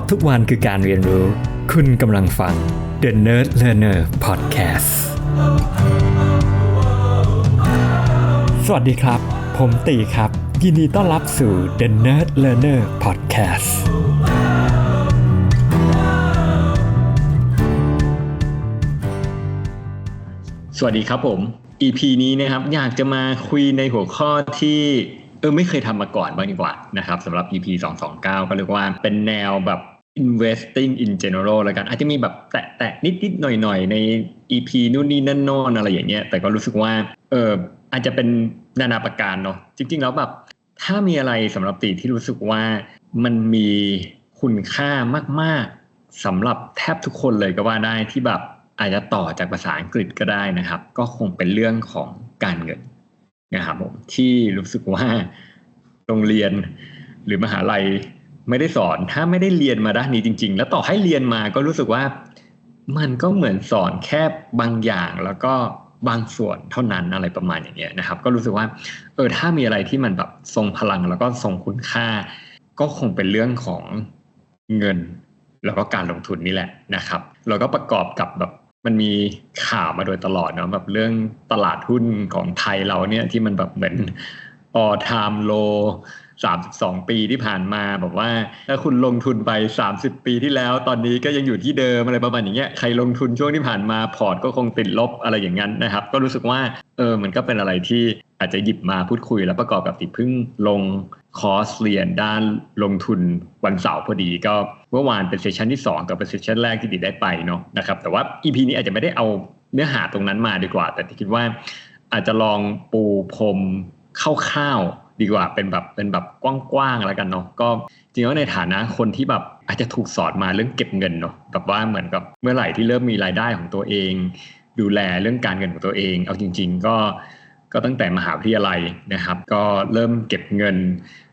ะทุกวันคือการเรียนรู้ คุณกำลังฟัง The Nerd Learner Podcast สวัสดีครับ ผมตีครับ ยินดีต้อนรับสู่ The Nerd Learner Podcast สวัสดีครับผม EP นี้นะครับอยากจะมาคุยในหัวข้อที่เออไม่เคยทำมาก่อนบ้างดีกว่านะครับสำหรับ EP 229 ก็เรียกว่าเป็นแนวแบบ investing in general แล้วกัน อาจจะมีแบบแตะแตะนิดนิดหน่อยหน่อยใน EP นู่นนี่นั่นน่นอะไรอย่างเงี้ย แต่ก็รู้สึกว่าเอออาจจะเป็นนานาประการเนาะจริง ๆ แล้วแบบถ้ามีอะไรสำหรับตีที่รู้สึกว่ามันมีคุณค่ามากๆสำหรับแทบทุกคนเลยก็ว่าได้ที่แบบอาจจะต่อจากภาษาอังกฤษก็ได้นะครับ ก็คงเป็นเรื่องของการเงินนะครับผมที่รู้สึกว่าโรงเรียนหรือมหาลัย ไม่ได้สอนถ้าไม่ได้เรียนมาด้านนี้จริง ๆ แล้วต่อให้เรียนมาก็รู้สึกว่า มันก็เหมือนสอนแค่บางอย่างแล้วก็บางส่วนเท่านั้นอะไรประมาณอย่างเงี้ยนะครับ ก็รู้สึกว่าเออถ้ามีอะไรที่มันแบบทรงพลังแล้วก็ทรงคุณค่า ก็คงเป็นเรื่องของเงิน แล้วก็การลงทุนนี่แหละนะครับแล้วก็ประกอบกับแบบมันมีข่าวมาโดยตลอดเนาะแบบเรื่องตลาดหุ้นของไทยเราเนี่ยที่มันแบบเหมือน all time low 32 ปีที่ผ่านมาแบบว่า ถ้าคุณลงทุนไป 30 ปีที่แล้ว ตอนนี้ก็ยังอยู่ที่เดิมอะไรประมาณอย่างเงี้ยใครลงทุนช่วงที่ผ่านมาพอร์ตก็คงติดลบอะไรอย่างนั้นนะครับ ก็รู้สึกว่าเออมันก็เป็นอะไรที่อาจจะหยิบมาพูดคุย แล้วประกอบกับติดพึ่งลงคอร์สเรียนด้านลงทุนวันเสาร์พอดีก็เมื่อวานเป็นเซสชันที่ 2 กับเป็นเซสชันแรกที่ติดได้ไปเนาะนะครับแต่ว่า EP นี้อาจจะไม่ได้เอาเนื้อหาตรงนั้นมาดีกว่า แต่คิดว่าอาจจะลองปูพรมคร่าวๆ ดีกว่าเป็นแบบเป็นแบบกว้างๆแล้วกันเนาะก็จริงๆแล้วในฐานะคนที่แบบอาจจะถูกสอนมาเรื่องเก็บเงินเนาะแบบว่าเหมือนกับเมื่อไหร่ที่เริ่มมีรายได้ของตัวเอง ดูแลเรื่องการเงินของตัวเอง เอาจริง ๆ ก็ก็ตั้งแต่มหาวิทยาลัยนะครับ ก็เริ่มเก็บเงิน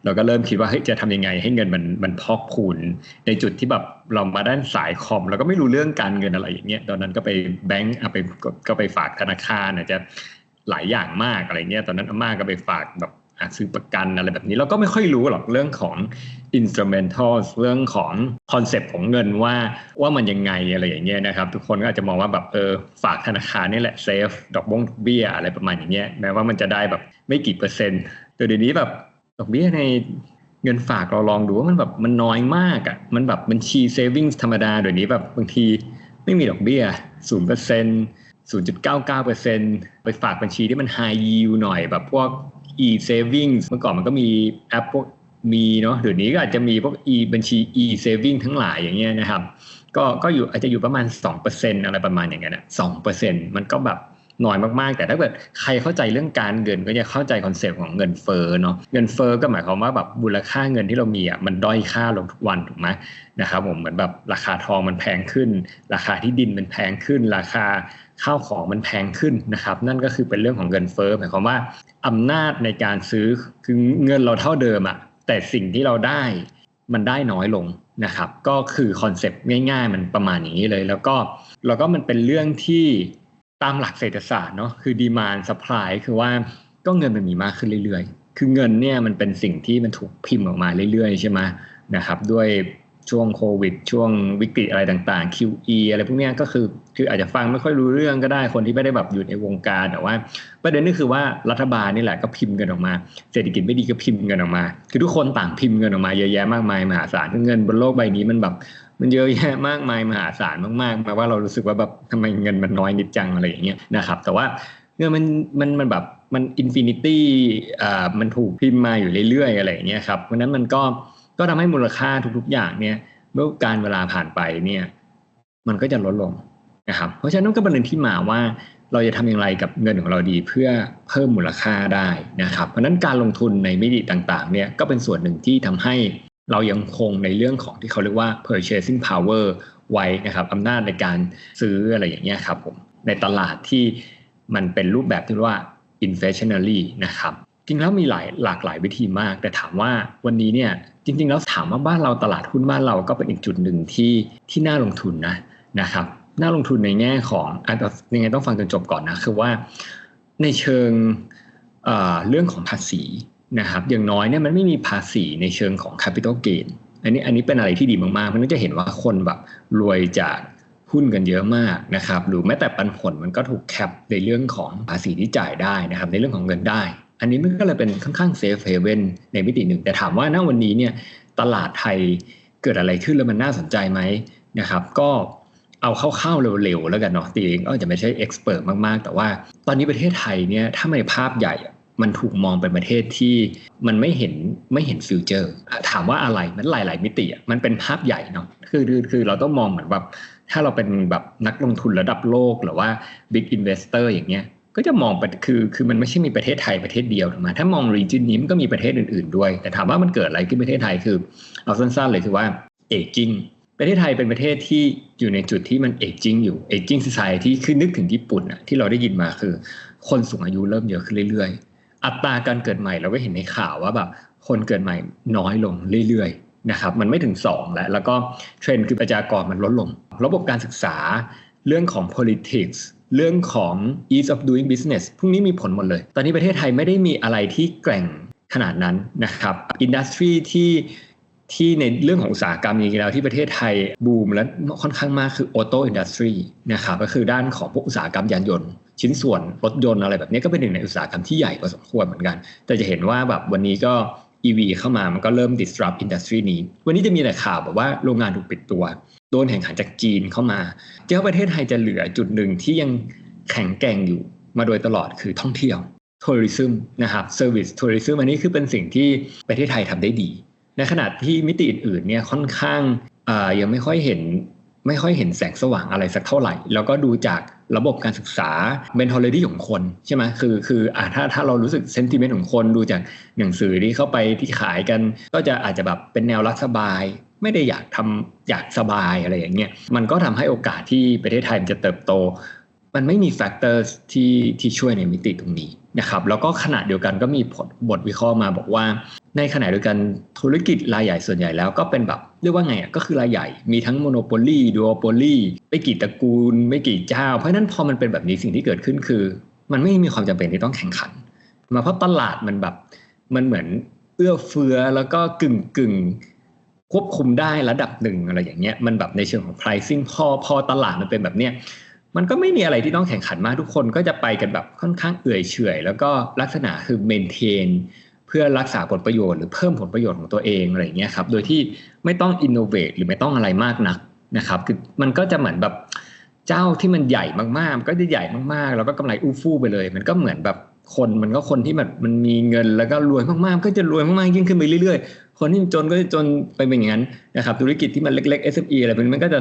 เราก็เริ่มคิดว่าเฮ้ยจะทำยังไงให้เงินมันมันพอกพูน ในจุดที่แบบเรามาด้านสายคอมเราก็ไม่รู้เรื่องการเงินอะไรอย่างเงี้ยตอนนั้นก็ไปแบงก์อะไปก็ไปฝากธนาคารอาจจะหลายอย่างมากอะไรเงี้ยตอนนั้นอาม่าก็ไปฝากแบบ ซื้อประกันอะไรแบบนี้เราก็ไม่ค่อยรู้หรอกเรื่องของ instrumental เรื่องของคอนเซปต์ของเงินว่าว่ามันยังไงอะไรอย่างเงี้ยนะครับ ทุกคนก็อาจจะมองว่าแบบเออฝากธนาคารนี่แหละเซฟดอกบงเบี้ยอะไรประมาณอย่างเงี้ยแม้ว่ามันจะได้แบบไม่กี่เปอร์เซ็นต์แต่เดี๋ยวนี้แบบดอกเบี้ยในเงินฝากเราลองดูว่ามันแบบมันน้อยมากอะ่ะมันแบบบัญชีเซฟิงธรรมดาเดี๋ยวนี้แบบบางทีไม่มีดอกเบี้ยศูนย์เปอร์เซ็นต์ศูนย์จุดเก้าเก้าเปอร์เซนต์ไปฝากบัญชีที่มัน high yield หน่อยแบบพวก e savings เมื่อก่อนมันก็มีแอปพวกมีเนาะเดี๋ยวนี้ก็อาจจะมีพวก e บัญชี e saving ทั้งหลายอย่างเงี้ยนะครับ ก็ก็อยู่อาจจะอยู่ประมาณ 2%อะไรประมาณอย่างเงี้ยนะ2%มันก็แบบน้อยมากๆ แต่ถ้าเกิดใครเข้าใจเรื่องการเงินก็จะเข้าใจคอนเซปต์ของเงินเฟ้อเนาะเงินเฟ้อก็หมายความว่าแบบมูลค่าเงินที่เรามีอะมันด้อยค่าลงทุกวันถูกไหมนะครับผมเหมือนแบบราคาทองมันแพงขึ้น ราคาที่ดินมันแพงขึ้น ราคาข้าวของมันแพงขึ้นนะครับ นั่นก็คือเป็นเรื่องของเงินเฟ้อหมายความว่า อำนาจในการซื้อคือเงินเราเท่าเดิมอะแต่สิ่งที่เราได้มันได้น้อยลงนะครับ ก็คือคอนเซปต์ง่าย ๆ มันประมาณอย่างนี้เลย แล้วก็แล้วก็มันเป็นเรื่องที่ตามหลักเศรษฐศาสตร์เนาะคือดีมานสป라이คือว่าก็เงินมันมีมากขึ้นเรื่อยๆ คือเงินเนี่ยมันเป็นสิ่งที่มันถูกพิมพ์ออกมาเรื่อยๆ ใช่ไหมนะครับ ด้วย ช่วงโควิด ช่วงวิกฤตอะไรต่างๆ QE อะไรพวกนี้ก็คือคืออาจจะฟังไม่ค่อยรู้เรื่องก็ได้คนที่ไม่ได้แบบอยู่ในวงการแต่ว่า ประเด็นนี่คือว่ารัฐบาลนี่แหละก็พิมพ์เงินออกมา เศรษฐกิจไม่ดีก็พิมพ์เงินออกมา คือทุกคนต่างพิมพ์เงินออกมาเยอะแยะมากมายมหาศาลเงินบนโลกใบนี้มันแบบมันเยอะแยะมากมายมหาศาลมากๆแปลว่าเรารู้สึกว่าแบบทำไมเงินมันน้อยนิดจังอะไรอย่างเงี้ยนะครับแต่ว่าเงินมันมันมันแบบมันอินฟินิตี้อ่ามันถูกพิมพ์มาอยู่เรื่อยๆอะไรอย่างเงี้ยครับเพราะนั้นมันก็ ก็ทำให้มูลค่าทุกๆอย่างเนี่ยเมื่อการเวลาผ่านไปเนี่ย มันก็จะลดลงนะครับ เพราะฉะนั้นก็เป็นเรื่องที่มาว่าเราจะทำอย่างไรกับเงินของเราดีเพื่อเพิ่มมูลค่าได้นะครับ เพราะนั้นการลงทุนในมิติต่างๆ เนี่ยก็เป็นส่วนหนึ่งที่ทำให้เรายังคงในเรื่องของที่เขาเรียกว่า purchasing power ไว้นะครับอำนาจในการซื้ออะไรอย่างเงี้ยครับผมในตลาดที่มันเป็นรูปแบบที่ว่า inflationary นะครับ จริงแล้วมีหลายหลากหลายวิธีมาก แต่ถามว่าวันนี้เนี่ยจริง ๆ แล้วถามว่าบ้านเราตลาดหุ้นบ้านเราก็เป็นอีกจุดหนึ่งที่ที่น่าลงทุนนะนะครับน่าลงทุนในแง่ของอะยังไงต้องฟังจนจบก่อนนะคือว่าในเชิงเเรื่องของภาษีนะครับอย่างน้อยเนี่ยมันไม่มีภาษีในเชิงของ capital gain อันนี้อันนี้เป็นอะไรที่ดีมากๆเพราะนั้นจะเห็นว่าคนแบบรวยจากหุ้นกันเยอะมากนะครับหรือแม้แต่ปันผลมันก็ถูกแคปในเรื่องของภาษีที่จ่ายได้นะครับในเรื่องของเงินได้ อันนี้มันก็เลยเป็นค่อนข้างเซฟเฮเว่นในมิติหนึ่ง แต่ถามว่าณวันนี้เนี่ยตลาดไทยเกิดอะไรขึ้นแล้วมันน่าสนใจไหมนะครับ ก็เอาเข้าๆเร็วๆแล้วกันเนาะตีเองก็จะไม่ใช่เอ็กซ์เพรสมากๆ แต่ว่าตอนนี้ประเทศไทยเนี่ยถ้าในภาพใหญ่มันถูกมองเป็นประเทศที่มันไม่เห็นไม่เห็นฟิวเจอร์ ถามว่าอะไรมันหลาย ๆ มิติอะมันเป็นภาพใหญ่เนาะคือคือคือเราต้องมองเหมือนแบบถ้าเราเป็นแบบนักลงทุนระดับโลกหรือว่า Big Investor อย่างเงี้ย ก็จะมองไปคือคือมันไม่ใช่มีประเทศไทยประเทศเดียวถูกไหมถ้ามองรีจินนี้มันก็มีประเทศอื่น ๆ ด้วย แต่ถามว่ามันเกิดอะไรขึ้นประเทศไทยคือเอาสั้นๆเลยคือว่าเอจิงประเทศไทยเป็นประเทศที่อยู่ในจุดที่มันเอจิงอยู่เอจิ้งซ i ที่คือนึกถึงญี่ปุ่นอะที่เราได้ยินมาคือ คนสูงอายุเริ่มเยอะขึ้นเรื่อย ๆ อัตราการเกิดใหม่เราก็เห็นในข่าวว่าแบบคนเกิดใหม่น้อยลงเรื่อยๆนะครับมันไม่ถึง 2 แล้วแล้วก็เทรนด์คือประชากรมันลดลง ระบบการศึกษาเรื่องของ politics เรื่องของ ease of doing business พวกนี้มีผลหมดเลย ตอนนี้ประเทศไทยไม่ได้มีอะไรที่แกร่งขนาดนั้นนะครับ อินดัสทรีที่ที่ในเรื่องของอุตสาหกรรมจริงๆแล้วที่ประเทศไทยบูมและค่อนข้างมากคือออโต้อินดัสทรีนะครับก็คือด้านของพวกอุตสาหกรรมยานยนต์ ชิ้นส่วนรถยนต์อะไรแบบนี้ก็เป็นหนึ่งในอุตสาหกรรมที่ใหญ่พอสมควรเหมือนกัน แต่จะเห็นว่าแบบวันนี้ก็ EV เข้ามามันก็เริ่ม disrupt industry นี้ วันนี้จะมีแต่ข่าวแบบว่าโรงงานถูกปิดตัว โดนแข่งขันจากจีนเข้ามาเจ้าประเทศไทยจะเหลือจุดหนึ่งที่ยังแข็งแกร่งอยู่มาโดยตลอดคือท่องเที่ยว tourism นะครับ service tourism อันนี้คือเป็นสิ่งที่ประเทศไทยทำได้ดี ในขณะที่มิติอื่นๆเนี่ยค่อนข้างยังไม่ค่อยเห็น ไม่ค่อยเห็นแสงสว่างอะไรสักเท่าไหร่ แล้วก็ดูจากระบบการศึกษา mentality ของคนใช่ไหมคือคืออ่าถ้าถ้าเรารู้สึกเซนติเมนต์ของคนดูจากหนังสือที่เข้าไปที่ขายกัน ก็จะอาจจะแบบเป็นแนวรักสบาย ไม่ได้อยากทำอยากสบายอะไรอย่างเงี้ยมันก็ทำให้โอกาสที่ประเทศไทยมันจะเติบโต มันไม่มีแฟกเตอร์ที่ที่ช่วยในมิติตรงนี้นะครับแล้วก็ขณะเดียวกันก็มีบทวิเคราะห์มาบอกว่า ในขณะเดียวกันธุรกิจรายใหญ่ส่วนใหญ่แล้วก็เป็นแบบเรียกว่าไงอะก็คือรายใหญ่มีทั้งโมโนโปลีดูโอโปลีไม่กี่ตระกูล ไม่กี่เจ้า เพราะนั้นพอมันเป็นแบบนี้สิ่งที่เกิดขึ้นคือ มันไม่มีความจำเป็นที่ต้องแข่งขัน มาเพราะตลาดมันแบบมันเหมือนเอื้อเฟื้อแล้วก็กึ่งกึ่งควบคุมได้ระดับหนึ่งอะไรอย่างเงี้ยมันแบบในเชิงของ pricing พอพอตลาดมันเป็นแบบเนี้ย มันก็ไม่มีอะไรที่ต้องแข่งขันมากทุกคนก็จะไปกันแบบค่อนข้างเอื่อยเฉยแล้วก็ลักษณะคือ maintain เพื่อรักษาผลประโยชน์หรือเพิ่มผลประโยชน์ของตัวเองอะไรอย่างเงี้ยครับโดยที่ไม่ต้อง innovate หรือไม่ต้องอะไรมากนักนะครับคือมันก็จะเหมือนแบบเจ้าที่มันใหญ่มากๆก็จะใหญ่มากๆ แล้วก็กำไรอู้ฟู่ไปเลย มันก็เหมือนแบบคนมันก็คนที่แบบมันมีเงินแล้วก็รวยมากๆ ก็จะรวยมากๆยิ่งขึ้นไปเรื่อยๆ คนที่จนก็จะจนไปเป็นอย่างนั้นนะครับธุรกิจที่มันเล็กๆ SME อะไรมันก็จะ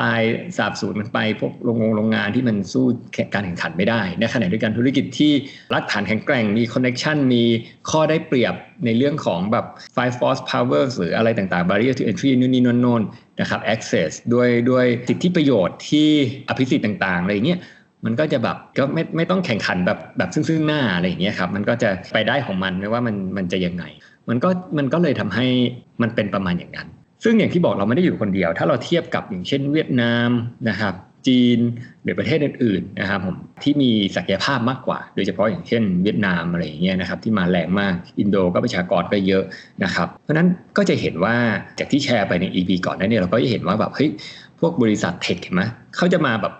ตายสาบสูญมันไปพวกโรงงโรงงานที่มันสู้การแข่งขันไม่ได้ในขณะเดียวกันธุรกิจที่รักฐานแข็งแกร่งมีคอนเน็ชันมีข้อได้เปรียบในเรื่องของแบบ five force power หรืออะไรต่างๆ barrier to entry นู่นนี่นนนะครับ access ด้วยด้วยสิทธิประโยชน์ที่อภิสิทธิ์ต่างๆอะไรอย่างเงี้ยมันก็จะแบบก็ไม่ไม่ต้องแข่งขันแบบแบบซึ่งซึ่งหน้าอะไรอย่างเงี้ยครับมันก็จะไปได้ของมันไม่ว่ามันมันจะยังไง มันก็มันก็เลยทำให้มันเป็นประมาณอย่างนั้น ซึ่งอย่างที่บอกเราไม่ได้อยู่คนเดียว ถ้าเราเทียบกับอย่างเช่นเวียดนามนะครับ จีนหรือประเทศอื่นๆนะครับผมที่มีศักยภาพมากกว่า โดยเฉพาะอย่างเช่น เวียดนามอะไรอย่างเงี้ยนะครับที่มาแรงมากอินโดก็ประชากรก็เยอะนะครับ เพราะนั้นก็จะเห็นว่าจากที่แชร์ไปใน EP ก่อนนั้นเนี่ยเราก็จะเห็นว่าแบบเฮ้ยพวกบริษัทเทคเห็นไหมเขาจะมาแบบ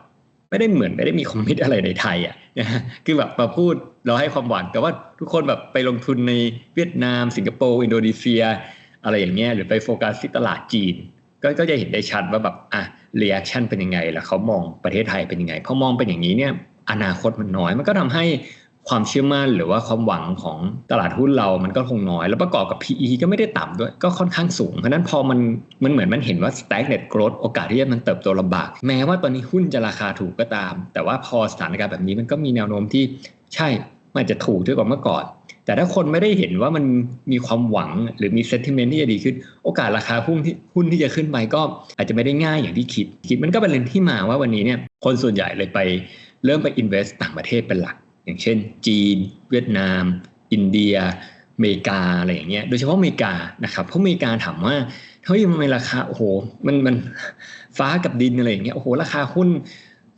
ไม่ได้เหมือนไม่ได้มีคอมมิตอะไรในไทยอะนะฮะคือแบบมาพูดเราให้ความหวังแต่ว่าทุกคนแบบไปลงทุนในเวียดนาม สิงคโปร์ อินโดนีเซีย อะไรอย่างเงี้ยหรือไปโฟกัสที่ตลาดจีน ก็ก็จะเห็นได้ชัดว่าแบบอะเรีแอคชั่นเป็นยังไง แล้วเขามองประเทศไทยเป็นยังไงพอมองเป็นอย่างนี้เนี่ยอนาคตมันน้อย มันก็ทำให้ความเชื่อมั่นหรือว่าความหวังของตลาดหุ้นเรามันก็คงน้อย แล้วประกอบกับ PE ก็ไม่ได้ต่ำด้วย ก็ค่อนข้างสูง เพราะนั้นพอมันมันเหมือนมันเห็นว่า stagnant growth โอกาสที่จะมันเติบโตลำบาก แม้ว่าตอนนี้หุ้นจะราคาถูกก็ตาม แต่ว่าพอสถานการณ์แบบนี้มันก็มีแนวโน้มที่ใช่มันจะถูกด้วยกว่าเมื่อก่อน แต่ถ้าคนไม่ได้เห็นว่ามันมีความหวังหรือมีเซติเมนต์ที่จะดีขึ้น โอกาสราคาหุ้นที่หุ้นที่จะขึ้นไปก็อาจจะไม่ได้ง่ายอย่างที่คิด คิดมันก็เป็นเรื่องที่มาว่าวันนี้เนี่ยคนส่วนใหญ่เลยไปเริ่มไป invest ต่างประเทศเป็นหลัก อย่างเช่น จีน เวียดนาม อินเดียอเมริกาอะไรอย่างเงี้ยโดยเฉพาะอเมริกานะครับเพราะอเมริกาถามว่าเฮ้ยมันราคาโอ้โหมันมันฟ้ากับดินอะไรอย่างเงี้ยโอ้โหราคาหุ้น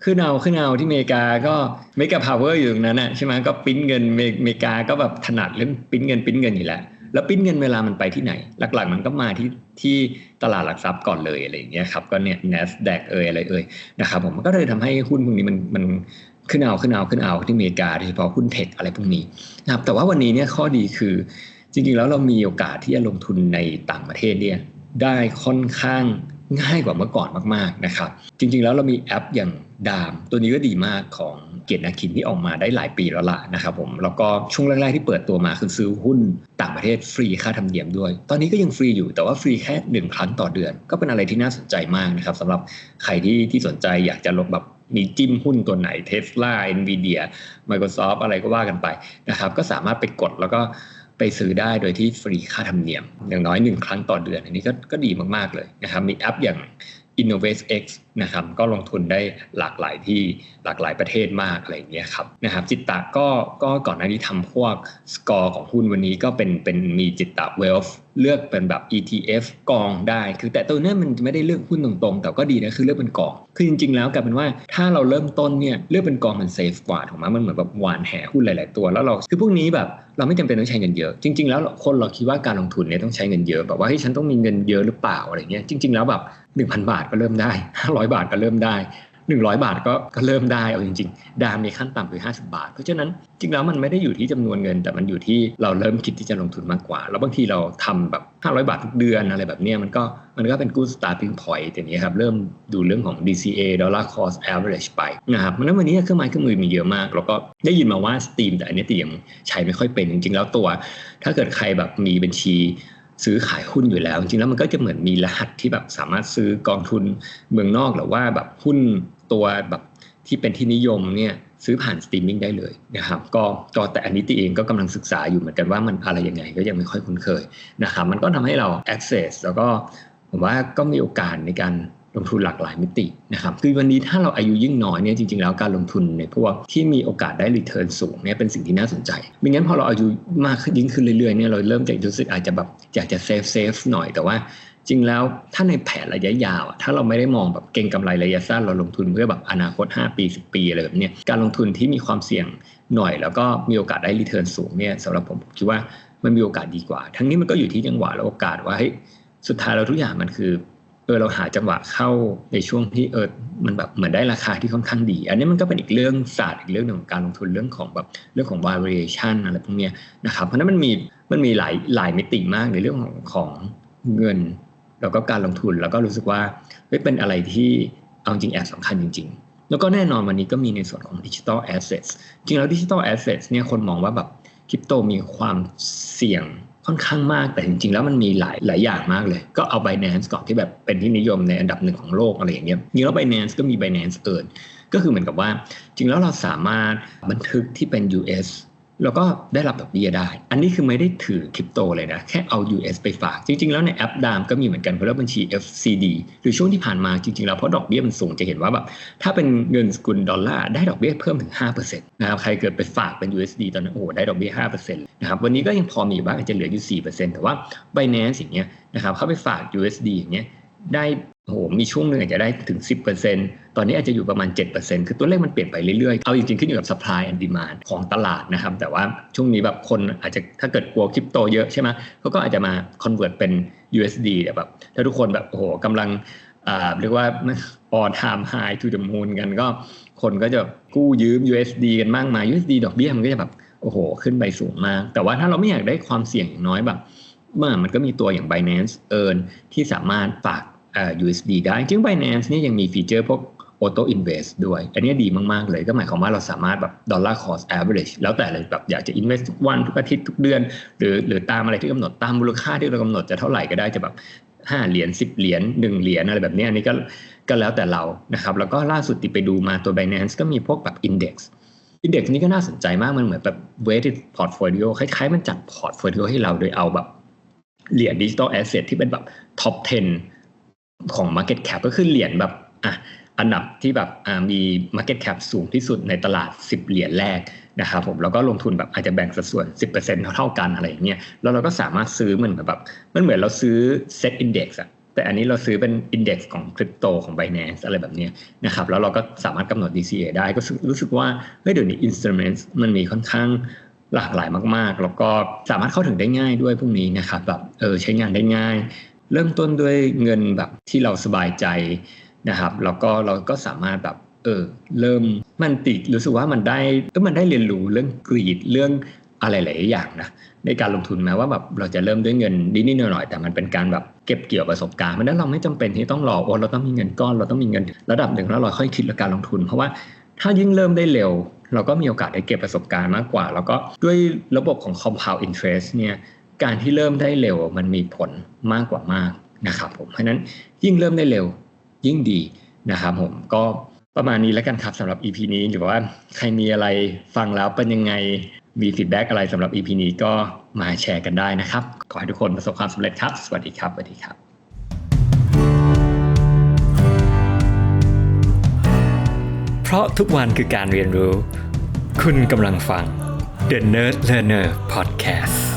ขึ้นเอาขึ้นเอาที่อเมริกาก็เมกะพาวเวอร์อยู่ตรงนั้นนะใช่ไหมก็ปิ้นเงินอเมริกาก็แบบถนัดเรื่องปิ้นเงินปิ้นเงินอยู่แล้วแล้วปิ้นเงินเวลามันไปที่ไหน หลักๆมันก็มาที่ที่ตลาดหลักทรัพย์ก่อนเลยอะไรอย่างเงี้ยครับก็เนี่ย NASDAQ เอยอะไรเอยนะครับผมมันก็เลยทำให้หุ้นพวกนี้มันมันขึ้นเอาขึ้นเอาขึ้นเอาที่อเมริกาโดยเฉพาะหุ้นเทคอะไรพวกนี้นะครับแต่ว่าวันนี้เนี่ยข้อดีคือจริงๆแล้วเรามีโอกาสที่จะลงทุนในต่างประเทศเนี่ยได้ค่อนข้าง ง่ายกว่าเมื่อก่อนมากๆนะครับ จริงๆแล้วเรามีแอปอย่างดาม ตัวนี้ก็ดีมากของเกียรตินาคินที่ออกมาได้หลายปีแล้วล่ะนะครับผมแล้วก็ช่วงแรกๆที่เปิดตัวมาคือซื้อหุ้นต่างประเทศฟรีค่าธรรมเนียมด้วย ตอนนี้ก็ยังฟรีอยู่แต่ว่าฟรีแค่หนึ่งครั้งต่อเดือน ก็เป็นอะไรที่น่าสนใจมากนะครับสำหรับใครที่ที่สนใจอยากจะลงแบบมีจิ้มหุ้นตัวไหนเทสลาเอ็นวีเดีย Microsoft อะไรก็ว่ากันไปนะครับก็สามารถไปกดแล้วก็ ไปซื้อได้โดยที่ฟรีค่าธรรมเนียม อย่างน้อยหนึ่งครั้งต่อเดือน อันนี้ก็ก็ดีมากๆเลยนะครับมีแอปอย่าง InnovestX นะครับก็ลงทุนได้หลากหลายที่หลากหลายประเทศมากอะไรเงี้ยครับนะครับจิตตะก็ก็ก่อนหน้านี้ทำพวกสกอร์ของหุ้นวันนี้ก็เป็นเป็นมีจิตตะ Wealth เลือกเป็นแบบ ETF กองได้ คือแต่ตัวนี้มันไม่ได้เลือกหุ้นตรงๆ แต่ก็ดีนะคือเลือกเป็นกอง คือจริงๆ แล้วกลายเป็นว่าถ้าเราเริ่มต้นเนี่ยเลือกเป็นกองมันเซฟกว่าถูกไหมมันเหมือนแบบหวานแห่หุ้นหลาย ๆ ตัวแล้วเราคือพวกนี้แบบเราไม่จำเป็นต้องใช้เงินเยอะ จริง ๆ แล้วคนเราคิดว่าการลงทุนเนี่ยต้องใช้เงินเยอะแบบว่าเฮ้ยฉันต้องมีเงินเยอะหรือเปล่าอะไรเงี้ยจริง ๆ แล้วแบบ 1,000 บาทก็เริ่มได้ 500 บาทก็เริ่มได้ 100 บาทก็ก็เริ่มได้เอาจริง ๆ ดามมีขั้นต่ำคือ 50 บาท เพราะฉะนั้นจริงแล้วมันไม่ได้อยู่ที่จำนวนเงิน แต่มันอยู่ที่เราเริ่มคิดที่จะลงทุนมากกว่า แล้วบางทีเราทำแบบ500 บาททุกเดือนอะไรแบบนี้มันก็มันก็เป็น good starting point อย่างนี้ครับเริ่มดูเรื่องของ DCA dollar cost average ไปนะครับเพราะนั้นวันนี้เครื่องไม้เครื่องมือมีเยอะมาก แล้วก็ได้ยินมาว่า Steam แต่อันนี้ตียังใช้ไม่ค่อยเป็นจริงๆ แล้วตัว ถ้าเกิดใครแบบมีบัญชี ซื้อขายหุ้นอยู่แล้ว จริงๆแล้วมันก็จะเหมือนมีรหัสที่แบบสามารถซื้อกองทุนเมืองนอกหรือว่าแบบหุ้นตัวแบบที่เป็นที่นิยมเนี่ยซื้อผ่านสตรีมมิ่งได้เลยนะครับก็ก็แต่อันนี้ตีเองก็กำลังศึกษาอยู่เหมือนกันว่ามันอะไรยังไงก็ยังไม่ค่อยคุ้นเคยนะครับมันก็ทำให้เรา access แล้วก็ผมว่าก็มีโอกาสในการ ลงทุนหลากหลายมิตินะครับคือวันนี้ถ้าเราอายุยิ่งน้อยเนี่ยจริงๆแล้วการลงทุนในพวกที่มีโอกาสได้รีเทิร์นสูงเนี่ยเป็นสิ่งที่น่าสนใจไม่งั้นพอเราอายุมากยิ่งขึ้นเรื่อยๆเนี่ยเราเริ่มจะรู้สึกอาจจะแบบอยากจะเซฟเซฟหน่อยแต่ว่าจริงแล้วถ้าในแผนระยะยาวถ้าเราไม่ได้มองแบบเก่งกำไรระยะสั้นเราลงทุนเพื่อแบบอนาคต 5 ปี 10 ปีอะไรแบบนี้การลงทุนที่มีความเสี่ยงหน่อย แล้วก็มีโอกาสได้รีเทิร์นสูงเนี่ยสำหรับผมคิดว่ามันมีโอกาสดีกว่า ทั้งนี้มันก็อยู่ที่จังหวะและโอกาสว่าเฮ้ยสุดท้ายเราทุกอย่างมันคือ เออเราหาจังหวะเข้าในช่วงที่เออมันแบบเหมือนได้ราคาที่ค่อนข้างดี อันนี้มันก็เป็นอีกเรื่องศาสตร์อีกเรื่องหนึ่งของการลงทุนเรื่องของแบบเรื่องของ variation อะไรพวกนี้นะครับเพราะนั้นมันมีมันมีหลายหลายมิติมากในเรื่องของของเงิน แล้วก็การลงทุนแล้วก็รู้สึกว่าเป็นอะไรที่เอาจริงแอบสำคัญจริง ๆ แล้วก็แน่นอนวันนี้ก็มีในส่วนของดิจิทัลแอสเซทจริงแล้วดิจิทัลแอสเซทเนี่ยคนมองว่าแบบคริปโตมีความเสี่ยง ค่อนข้างมากแต่จริงๆ แล้วมันมีหลายหลายอย่างมากเลย ก็เอา Binance ก่อนที่แบบเป็นที่นิยมในอันดับหนึ่งของโลกอะไรอย่างเงี้ยจริงแล้ว Binance ก็มี Binance Earn ก็คือเหมือนกับว่า จริงแล้วเราสามารถบันทึกที่เป็น US แล้วก็ได้รับดอกเบี้ยได้ อันนี้คือไม่ได้ถือคริปโตเลยนะ แค่เอา US ไปฝาก จริง ๆ แล้วในแอปดามก็มีเหมือนกันเพราะว่าบัญชี FCD หรือช่วงที่ผ่านมาจริง ๆ แล้วเพราะดอกเบี้ยมันสูงจะเห็นว่าแบบถ้าเป็นเงินสกุลดอลลาร์ได้ดอกเบี้ยเพิ่มถึง5%นะครับใครเกิดไปฝากเป็น USD ตอนนั้นโอ้ได้ดอกเบี้ย5%นะครับวันนี้ก็ยังพอมีบ้างอาจจะเหลืออยู่4%แต่ว่า Binance อย่างเงี้ยนะครับเข้าไปฝาก USD อย่างเงี้ยได้ โอ้โหมีช่วงหนึ่งอาจจะได้ถึง 10%ตอนนี้อาจจะอยู่ประมาณ 7%คือตัวเลขมันเปลี่ยนไปเรื่อยๆ เอาจริงๆ ขึ้นอยู่กับ supply and demand ของตลาดนะครับ แต่ว่าช่วงนี้แบบคนอาจจะถ้าเกิดกลัวคริปโตเยอะใช่ไหมเขาก็อาจจะมา convert เป็น USD แต่แบบถ้าทุกคนแบบโอ้โหกำลังเรียกว่า all time high to the moon กันก็คนก็จะกู้ยืม USD กันมากมาย USD ดอกเบี้ยมันก็จะแบบโอ้โห ขึ้นไปสูงมาก แต่ว่าถ้าเราไม่อยากได้ความเสี่ยงน้อยแบบเมันก็มีตัวอย่าง Binance Earn ที่สามารถฝาก USD ได้จริง Binance นี่ยังมีฟีเจอร์พวก Auto Invest ด้วย อันนี้ดีมาก ๆ เลยก็หมายความว่าเราสามารถแบบ Dollar Cost Average แล้วแต่เลยแบบอยากจะ invest ทุกวัน ทุกอาทิตย์ ทุกเดือน หรือหรือตามอะไรที่กำหนดตามมูลค่าที่เรากำหนดจะเท่าไหร่ก็ได้จะแบบ5เหรียญ10เหรียญ1เหรียญอะไรแบบนี้อันนี้ก็ก็แล้วแต่เรานะครับแล้วก็ล่าสุดติไปดูมาตัว Binance ก็มีพวกแบบ Index Index นี้ก็น่าสนใจมากมันเหมือนแบบ weighted portfolio คล้ายๆ มันจัด portfolio ให้เราโดยเอาแบบเหรียญดิจิตอลแอสเซทที่เป็นแบบ top 10 ของ Market Cap ก็คือเหรียญแบบอะอันดับที่แบบมี Market Cap สูงที่สุดในตลาด 10 เหรียญแรกนะครับผมแล้วก็ลงทุนแบบอาจจะแบ่งสัดส่วน 10%เท่าๆกันอะไรอย่างเงี้ยแล้วเราก็สามารถซื้อเหมือนแบบมันเหมือนเราซื้อ Set Index อะแต่อันนี้เราซื้อเป็น Index ของคริปโตของ Binance อะไรแบบนี้นะครับแล้วเราก็สามารถกำหนด DCA ได้ก็รู้สึกว่าเฮ้ยเดี๋ยวนี้ instruments มันมีค่อนข้างหลากหลายมาก ๆ แล้วก็สามารถเข้าถึงได้ง่ายด้วยพวกนี้นะครับแบบเออใช้งานได้ง่าย เริ่มต้นด้วยเงินแบบที่เราสบายใจนะครับ แล้วก็เราก็สามารถแบบเออเริ่มมันติดรู้สึกว่ามันได้เออมันได้เรียนรู้เรื่องกรีดเรื่องอะไรหลายอย่างนะในการลงทุนแม้ว่าแบบเราจะเริ่มด้วยเงินนิดๆหน่อยๆแต่มันเป็นการแบบเก็บเกี่ยวประสบการณ์เพราะนั้นเราไม่จำเป็นที่ต้องรอโอ้เราต้องมีเงินก้อนเราต้องมีเงินระดับหนึ่งแล้วเราค่อยคิดเรื่องการลงทุน เพราะว่าถ้ายิ่งเริ่มได้เร็ว เราก็มีโอกาสได้เก็บประสบการณ์มากกว่า แล้วก็ด้วยระบบของ compound interest เนี่ย การที่เริ่มได้เร็วมันมีผลมากกว่ามากนะครับผมเพราะนั้นยิ่งเริ่มได้เร็วยิ่งดีนะครับผมก็ประมาณนี้แล้วกันครับสำหรับ EP นี้หรือว่าใครมีอะไรฟังแล้วเป็นยังไงมีฟีดแบ็กอะไรสำหรับ EP นี้ก็มาแชร์กันได้นะครับ ขอให้ทุกคนประสบความสำเร็จครับ สวัสดีครับ สวัสดีครับ เพราะทุกวันคือการเรียนรู้ คุณกำลังฟัง The Nerd Learner Podcast